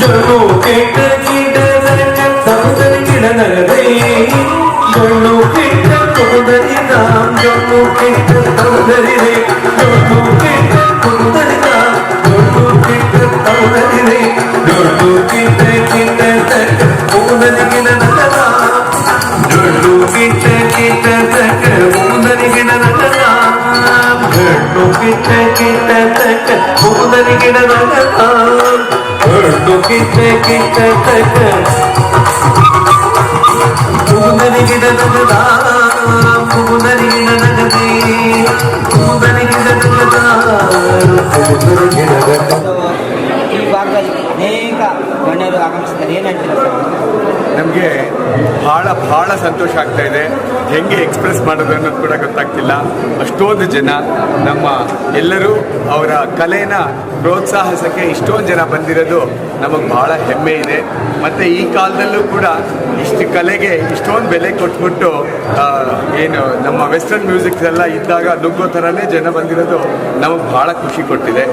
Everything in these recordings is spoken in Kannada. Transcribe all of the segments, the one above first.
ಜೊಲ್ಲು ಕೆಟ್ಟ ಗಿಡದ ಸಮುದರಿ ಗಿಡನಗರೇ ಜೊಲ್ಲು ಕೆಟ್ಟ ಸಮುದರಿ ನಾಂ ಜೊಲ್ಲು ಕೆಟ್ಟ ಸಮುದರಿ கிட்ட தக்க பூதரி கிடதான் கிட்ட கிட்ட தக்க பூதரி கிடதான் பூதரி கிடதே பூதரி கிடதான் ಭಾಳ ಸಂತೋಷ ಆಗ್ತಾ ಇದೆ. ಹೆಂಗೆ ಎಕ್ಸ್ಪ್ರೆಸ್ ಮಾಡೋದು ಅನ್ನೋದು ಕೂಡ ಗೊತ್ತಾಗ್ತಿಲ್ಲ. ಅಷ್ಟೊಂದು ಜನ ನಮ್ಮ ಎಲ್ಲರೂ ಅವರ ಕಲೆನ ಪ್ರೋತ್ಸಾಹಿಸೋಕ್ಕೆ ಇಷ್ಟೊಂದು ಜನ ಬಂದಿರೋದು ನಮಗೆ ಭಾಳ ಹೆಮ್ಮೆ ಇದೆ. ಮತ್ತು ಈ ಕಾಲದಲ್ಲೂ ಕೂಡ ಇಷ್ಟು ಕಲೆಗೆ ಇಷ್ಟೊಂದು ಬೆಲೆ ಕೊಟ್ಬಿಟ್ಟು ಏನು ನಮ್ಮ ವೆಸ್ಟರ್ನ್ ಮ್ಯೂಸಿಕ್ಸ್ ಎಲ್ಲ ಇದ್ದಾಗ ನುಗ್ಗೋ ಥರನೇ ಜನ ಬಂದಿರೋದು ನಮಗೆ ಭಾಳ ಖುಷಿ ಕೊಟ್ಟಿದೆ.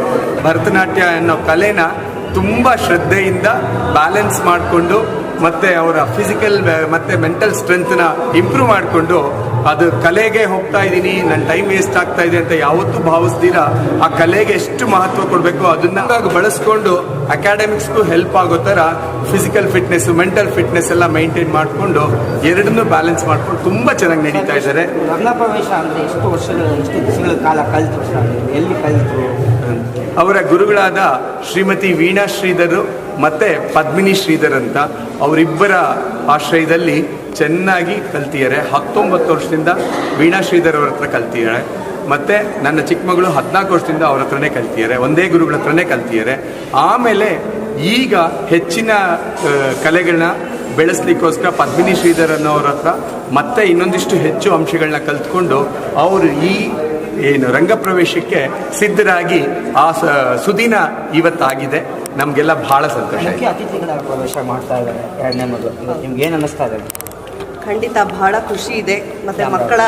ಭರತನಾಟ್ಯ ಅನ್ನೋ ಕಲೆನ ತುಂಬ ಶ್ರದ್ಧೆಯಿಂದ ಬ್ಯಾಲೆನ್ಸ್ ಮಾಡಿಕೊಂಡು ಮತ್ತು ಅವರ ಫಿಸಿಕಲ್ ಮತ್ತು ಮೆಂಟಲ್ ಸ್ಟ್ರೆಂತ್ನ ಇಂಪ್ರೂವ್ ಮಾಡಿಕೊಂಡು ಅದು ಕಲೆಗೆ ಹೋಗ್ತಾ ಇದ್ದೀನಿ ನನ್ನ ಟೈಮ್ ವೇಸ್ಟ್ ಆಗ್ತಾ ಇದೆ ಅಂತ ಯಾವತ್ತೂ ಭಾವಿಸ್ತೀರಾ ಆ ಕಲೆಗೆ ಎಷ್ಟು ಮಹತ್ವ ಕೊಡಬೇಕು ಅದನ್ನ ಬಳಸ್ಕೊಂಡು ಅಕಾಡೆಮಿಕ್ಸ್ಗೂ ಹೆಲ್ಪ್ ಆಗೋ ಥರ ಫಿಸಿಕಲ್ ಫಿಟ್ನೆಸ್ ಮೆಂಟಲ್ ಫಿಟ್ನೆಸ್ ಎಲ್ಲ ಮೈಂಟೈನ್ ಮಾಡಿಕೊಂಡು ಎರಡನ್ನೂ ಬ್ಯಾಲೆನ್ಸ್ ಮಾಡಿಕೊಂಡು ತುಂಬ ಚೆನ್ನಾಗಿ ನಡೀತಾ ಇದ್ದಾರೆ. ಪ್ರವೇಶ ಅಂದರೆ ಎಷ್ಟು ವರ್ಷಗಳು, ಎಷ್ಟು ದಿವಸಗಳ ಕಾಲ ಕಲಿತು ಎಲ್ಲಿ ಕಲಿತು ಅವರ ಗುರುಗಳಾದ ಶ್ರೀಮತಿ ವೀಣಾ ಶ್ರೀಧರ್ ಮತ್ತು ಪದ್ಮಿನಿ ಶ್ರೀಧರ್ ಅಂತ ಅವರಿಬ್ಬರ ಆಶ್ರಯದಲ್ಲಿ ಚೆನ್ನಾಗಿ ಕಲ್ತಿದ್ದಾರೆ. ಹತ್ತೊಂಬತ್ತು ವರ್ಷದಿಂದ ವೀಣಾ ಶ್ರೀಧರ್ ಅವ್ರ ಹತ್ರ ಕಲ್ತಿದ್ದಾರೆ. ಮತ್ತು ನನ್ನ ಚಿಕ್ಕ ಮಗಳು ಹದಿನಾಲ್ಕು ವರ್ಷದಿಂದ ಅವ್ರ ಹತ್ರನೇ ಕಲ್ತಿದ್ದಾರೆ. ಒಂದೇ ಗುರುಗಳ ಹತ್ರನೇ ಕಲ್ತಿದ್ದಾರೆ. ಆಮೇಲೆ ಈಗ ಹೆಚ್ಚಿನ ಕಲೆಗಳನ್ನ ಬೆಳೆಸ್ಲಿಕ್ಕೋಸ್ಕರ ಪದ್ಮಿನಿ ಶ್ರೀಧರ್ ಅನ್ನೋರ ಹತ್ರ ಮತ್ತೆ ಇನ್ನೊಂದಿಷ್ಟು ಹೆಚ್ಚು ಅಂಶಗಳನ್ನ ಕಲ್ತ್ಕೊಂಡು ಅವರು ಈ ಏನು ರಂಗಪ್ರವೇಶಕ್ಕೆ ಸಿದ್ಧರಾಗಿ ಆ ಸ- ಸುದಿನ ಇವತ್ತಾಗಿದೆ. ನಮಗೆಲ್ಲ ಬಹಳ ಸಂತೋಷ ಅತಿಥಿಗಳ ಪ್ರವೇಶ ಮಾಡ್ತಾ ಇದ್ದಾರೆ ನಿಮ್ಗೆ ಏನು ಅನ್ನಿಸ್ತಾ ಇದೆ? ಖಂಡಿತ ಬಹಳ ಖುಷಿ ಇದೆ. ಮತ್ತು ಮಕ್ಕಳ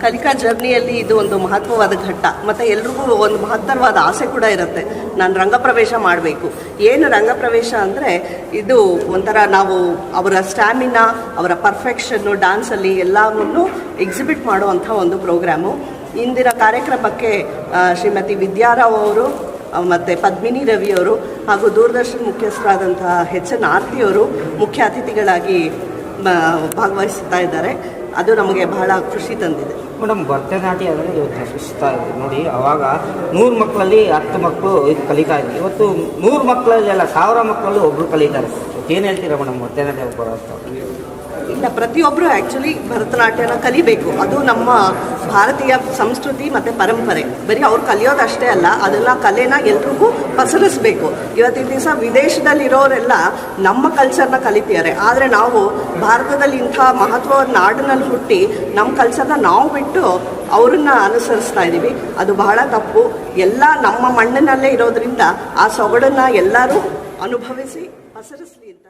ಕಲಿಕಾ ಜರ್ನಿಯಲ್ಲಿ ಇದು ಒಂದು ಮಹತ್ವವಾದ ಘಟ್ಟ. ಮತ್ತು ಎಲ್ರಿಗೂ ಒಂದು ಮಹತ್ತರವಾದ ಆಸೆ ಕೂಡ ಇರುತ್ತೆ. ನಾನು ರಂಗಪ್ರವೇಶ ಮಾಡಬೇಕು. ಏನು ರಂಗಪ್ರವೇಶ ಅಂದರೆ ಇದು ಒಂಥರ ನಾವು ಅವರ ಸ್ಟ್ಯಾಮಿನಾ ಅವರ ಪರ್ಫೆಕ್ಷನ್ನು ಡ್ಯಾನ್ಸಲ್ಲಿ ಎಲ್ಲವನ್ನು ಎಕ್ಸಿಬಿಟ್ ಮಾಡುವಂಥ ಒಂದು ಪ್ರೋಗ್ರಾಮು. ಇಂದಿನ ಕಾರ್ಯಕ್ರಮಕ್ಕೆ ಶ್ರೀಮತಿ ವಿದ್ಯಾರಾವ್ ಅವರು ಮತ್ತು ಪದ್ಮಿನಿ ರವಿಯವರು ಹಾಗೂ ದೂರದರ್ಶನ ಮುಖ್ಯಸ್ಥರಾದಂತಹ ಎಚ್ ಎನ್ ಆರ್ತಿಯವರು ಮುಖ್ಯ ಅತಿಥಿಗಳಾಗಿ ಭಾಗವಹಿಸ್ತಾ ಇದ್ದಾರೆ. ಅದು ನಮಗೆ ಬಹಳ ಖುಷಿ ತಂದಿದೆ. ಮೇಡಮ್, ಭರತನಾಟ್ಯ ಅಂದರೆ ಇವತ್ತು ಸೃಷ್ಟಿಸ್ತಾ ಇದೆ ನೋಡಿ, ಅವಾಗ ನೂರು ಮಕ್ಕಳಲ್ಲಿ ಹತ್ತು ಮಕ್ಕಳು ಇದು ಕಲಿತಾ ಇದ್ದೀವಿ ಇವತ್ತು ನೂರು ಮಕ್ಕಳಲ್ಲಿ ಅಲ್ಲ, ಸಾವಿರ ಮಕ್ಕಳಲ್ಲಿ ಒಬ್ಬರು ಕಲಿತಾರೆ. ಏನು ಹೇಳ್ತೀರಾ ಮೇಡಮ್, ಭರತನಾಟ್ಯ ಬರೋದು ಇಲ್ಲ ಪ್ರತಿಯೊಬ್ಬರು ಆ್ಯಕ್ಚುಲಿ ಭರತನಾಟ್ಯನ ಕಲಿಬೇಕು. ಅದು ನಮ್ಮ ಭಾರತೀಯ ಸಂಸ್ಕೃತಿ ಮತ್ತು ಪರಂಪರೆ. ಬರೀ ಅವ್ರು ಕಲಿಯೋದಷ್ಟೇ ಅಲ್ಲ ಅದನ್ನ ಕಲೆನ ಎಲ್ರಿಗೂ ಪಸರಿಸಬೇಕು. ಇವತ್ತಿನ ದಿವಸ ವಿದೇಶದಲ್ಲಿರೋರೆಲ್ಲ ನಮ್ಮ ಕಲ್ಚರ್ನ ಕಲಿತಿದ್ದಾರೆ. ಆದರೆ ನಾವು ಭಾರತದಲ್ಲಿ ಇಂಥ ಮಹತ್ವದ ನಾಡಿನಲ್ಲಿ ಹುಟ್ಟಿ ನಮ್ಮ ಕಲ್ಚರ್ನ ನಾವು ಬಿಟ್ಟು ಅವರನ್ನ ಅನುಸರಿಸ್ತಾ ಇದ್ದೀವಿ ಅದು ಬಹಳ ತಪ್ಪು. ಎಲ್ಲ ನಮ್ಮ ಮಣ್ಣಿನಲ್ಲೇ ಇರೋದ್ರಿಂದ ಆ ಸೊಗಡನ್ನು ಎಲ್ಲರೂ ಅನುಭವಿಸಿ, ಪಸರಿಸಲಿ ಅಂತ